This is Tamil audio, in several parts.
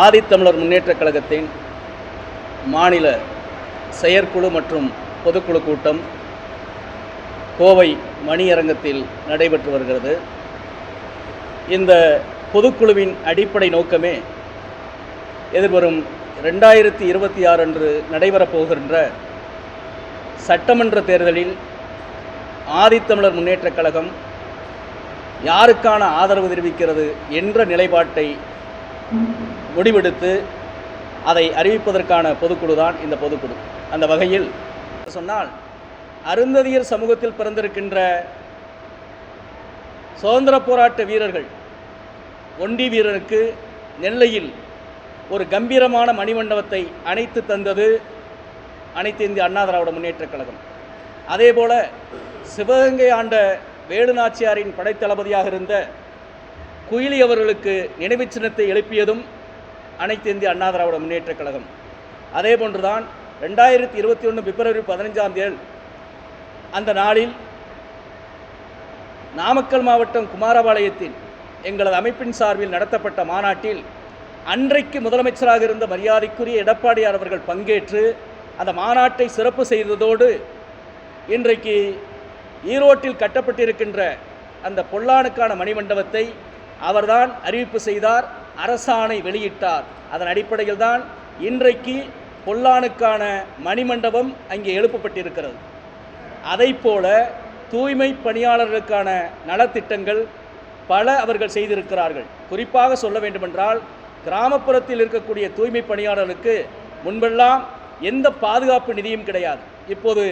ஆதித்தமிழர் முன்னேற்றக் கழகத்தின் மாநில செயற்குழு மற்றும் பொதுக்குழு கூட்டம் கோவை மணியரங்கத்தில் நடைபெற்று வருகிறது. இந்த பொதுக்குழுவின் அடிப்படை நோக்கமே எதிர்வரும் ரெண்டாயிரத்தி இருபத்தி ஆறு அன்று நடைபெறப் போகின்ற சட்டமன்ற தேர்தலில் ஆதித்தமிழர் முன்னேற்றக் கழகம் யாருக்கான ஆதரவு தெரிவிக்கிறது என்ற நிலைப்பாட்டை முடிவெடுத்து அதை அறிவிப்பதற்கான பொதுக்குழு தான் இந்த பொதுக்குழு. அந்த வகையில் சொன்னால் அருந்ததியர் சமூகத்தில் பிறந்திருக்கின்ற சுதந்திர போராட்ட வீரர்கள் ஒண்டி வீரருக்கு நெல்லையில் ஒரு கம்பீரமான மணிமண்டபத்தை அணைத்து தந்தது அனைத்து இந்திய அண்ணா திராவிட முன்னேற்றக் கழகம். அதேபோல சிவகங்கை ஆண்ட வேலுநாச்சியாரின் படைத்தளபதியாக இருந்த குயிலி அவர்களுக்கு நினைவுச் சின்னத்தை எழுப்பியதும் அனைத்து இந்திய அண்ணா திராவிட முன்னேற்றக் கழகம். அதே போன்றுதான் ரெண்டாயிரத்தி இருபத்தி ஒன்று பிப்ரவரி பதினஞ்சாம் தேதி அந்த நாளில் நாமக்கல் மாவட்டம் குமாரபாளையத்தில் எங்களது அமைப்பின் சார்பில் நடத்தப்பட்ட மாநாட்டில் அன்றைக்கு முதலமைச்சராக இருந்த மரியாதைக்குரிய எடப்பாடியார் அவர்கள் பங்கேற்று அந்த மாநாட்டை சிறப்பு செய்ததோடு இன்றைக்கு ஈரோட்டில் கட்டப்பட்டிருக்கின்ற அந்த பொல்லானுக்கான மணிமண்டபத்தை அவர்தான் அறிவிப்பு செய்தார். அரசாணை வெளியிட்டார். அதன் அடிப்படையில் தான் இன்றைக்கு பொல்லானுக்கான மணிமண்டபம் அங்கே எழுப்பப்பட்டிருக்கிறது. அதைப்போல தூய்மை பணியாளர்களுக்கான நலத்திட்டங்கள் பல அவர்கள் செய்திருக்கிறார்கள். குறிப்பாக சொல்ல வேண்டுமென்றால் கிராமப்புறத்தில் இருக்கக்கூடிய தூய்மை பணியாளர்களுக்கு முன்பெல்லாம் எந்த பாதுகாப்பு நிதியும் கிடையாது. இப்போது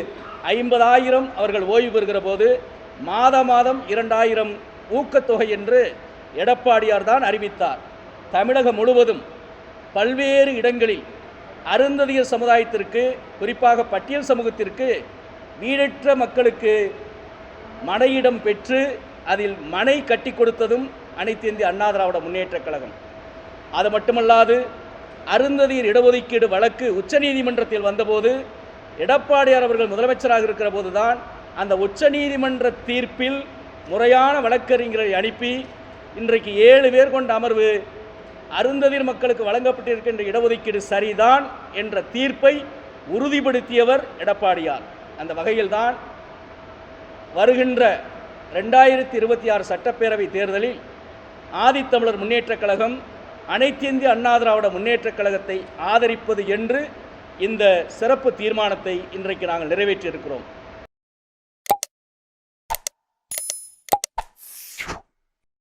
ஐம்பதாயிரம் அவர்கள் ஓய்வு பெறுகிற போது மாத மாதம் இரண்டாயிரம் ஊக்கத்தொகை என்று எடப்பாடியார் தான் அறிவித்தார். தமிழகம் முழுவதும் பல்வேறு இடங்களில் அருந்ததியர் சமுதாயத்திற்கு குறிப்பாக பட்டியல் சமூகத்திற்கு வீடற்ற மக்களுக்கு மனையிடம் பெற்று அதில் மனை கட்டி கொடுத்ததும் அனைத்து இந்திய அண்ணா திராவிட முன்னேற்றக் கழகம். அது மட்டுமல்லாது அருந்ததியர் இடஒதுக்கீடு வழக்கு உச்சநீதிமன்றத்தில் வந்தபோது எடப்பாடியார் அவர்கள் முதலமைச்சராக இருக்கிற போதுதான் அந்த உச்சநீதிமன்ற தீர்ப்பில் முறையான வழக்கறிஞரை அனுப்பி இன்றைக்கு ஏழு பேர் கொண்ட அமர்வு அருந்ததிர் மக்களுக்கு வழங்கப்பட்டிருக்கின்ற இடஒதுக்கீடு சரிதான் என்ற தீர்ப்பை உறுதிப்படுத்தியவர் எடப்பாடியார். அந்த வகையில்தான் வருகின்ற ரெண்டாயிரத்தி இருபத்தி ஆறு சட்டப்பேரவை தேர்தலில் ஆதித்தமிழர் முன்னேற்றக் கழகம் அனைத்திந்திய அண்ணா திராவிட முன்னேற்றக் கழகத்தை ஆதரிப்பது என்று இந்த சிறப்பு தீர்மானத்தை இன்றைக்கு நாங்கள் நிறைவேற்றியிருக்கிறோம்.